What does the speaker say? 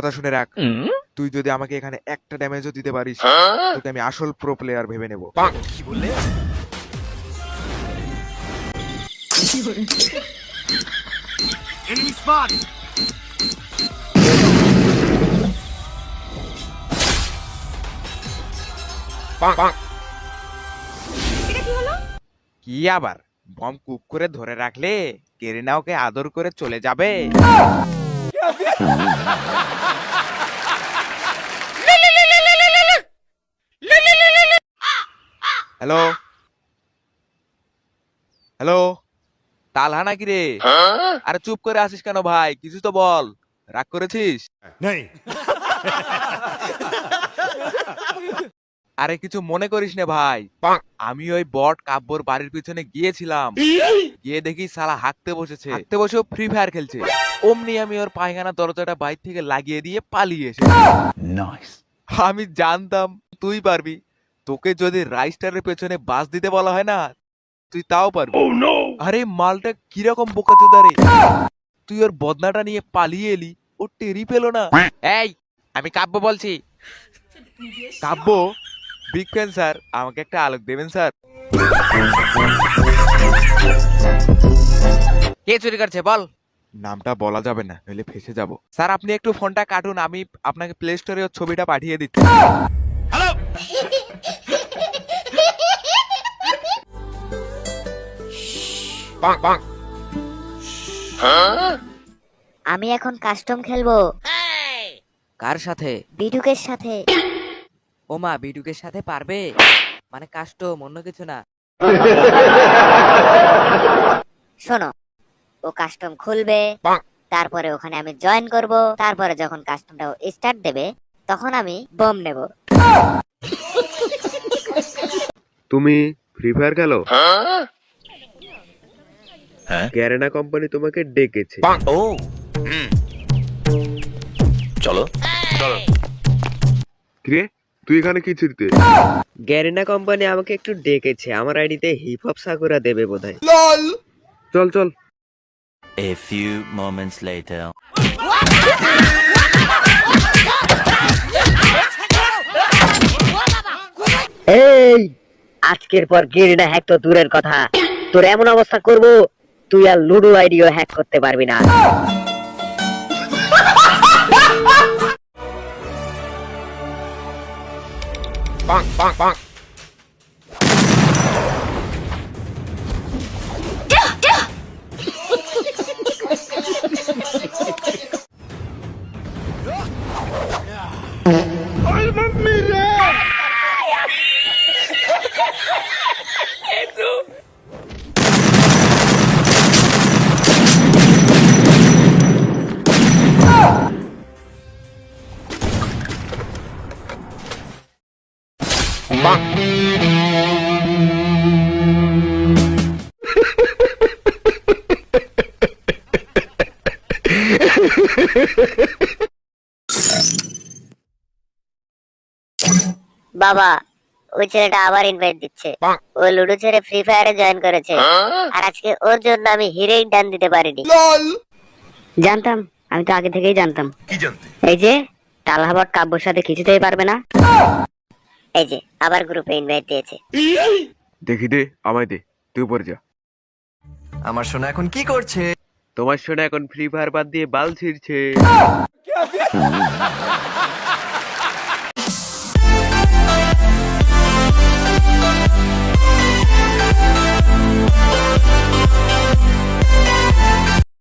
কথা শুনে রাখ। তুই যদি আমাকে এখানে একটা ড্যামেজও দিতে পারিস তোকে আমি আসল প্রো প্লেয়ার ভেবে নেব। কি বললে? কি আবার? বম কুক করে ধরে রাখলে কেরিনা ওকে আদর করে চলে যাবে। হ্যালো? হ্যালো? তালহা নাকি রে? আরে চুপ করে আসিস কেন ভাই? কিছু তো বল। রাগ করেছিস? আরে কিছু মনে করিস না ভাই। আমি ওই বট কাব্যর বাড়ির পিছনে গিয়েছিলাম। গিয়ে দেখি সালা হাঁকতে বসেছে। হাঁকতে বসেও ফ্রি ফায়ার খেলছে। অমনি আমি ওর পায়খানা দরজাটা বাইর থেকে লাগিয়ে দিয়ে পালিয়ে এসে আমি জানতাম তুই পারবি। তোকে যদি রাইস্টারের পেছনে বাস দিতে বলা হয় না তুই তাও পারবি। আরে মালটা কীরকম বোকাচোদা রে। তুই ওর বদনাটা নিয়ে পালিয়ে এলি ও টেরি পেল না। এই আমি কাব্য বলছি। কাব্য? বিগ ফ্যান স্যার আমাকে একটা আলোক দেবেন স্যার কে চুরি করছে বল। নামটা বলা যাবে না নইলে ফেসে যাব। স্যার আপনি একটু ফোনটা কাটুন আমি আপনাকে প্লে স্টোরে ওর ছবিটা পাঠিয়ে দিচ্ছি। আমি এখন কাস্টম খেলব। কার সাথে? বিটুকের সাথে। ও মা বিটুকের সাথে পারবে? মানে কাস্টম অন্য কিছু না। শোনো ও কাস্টম খুলবে তারপরে ওখানে আমি জয়েন করব তারপরে যখন কাস্টমটা স্টার্ট দেবে তখন আমি বম নেব। তুমি ফ্রি ফায়ার খেলো? হ্যাঁ গ্যারেনা কোম্পানি তোমাকে ডেকেছে। ও চলো। চলো। কিরে তুই এখানে কি ছিড়তে গ্যারেনা কোম্পানি আমাকে একটু ডেকেছে। আমার আইডিতে হিপ হপ সাকুরা দেবে বোধহয়। চল চল। A few moments later. আজকের পর গেরিনা হ্যাক তো দূরের কথা। তোর এমন অবস্থা করব তুই আর লুডো আইডিও হ্যাক করতে পারবি না। বাবা ওই ছেলেটা আবার ইনভাইট দিচ্ছে। ও লুডো ছেড়ে ফ্রি ফায়ারে জয়েন করেছে। আর আজকে ওর জন্য আমি হিরোইন ডান দিতে পারিনি। জানতাম আমি তো আগে থেকেই জানতাম। এই যে টালহাবট কাব্যর সাথে কিছুতেই পারবে না। এই যে আবার গ্রুপে ইনভাইট দিয়েছে। দেখি দে আমায় দে তুই উপরে যা। আমার সোনা এখন কি করছে? তোমার শোনা এখন ফ্রি ফায়ার বাদ দিয়ে বাল ছিড়ছে।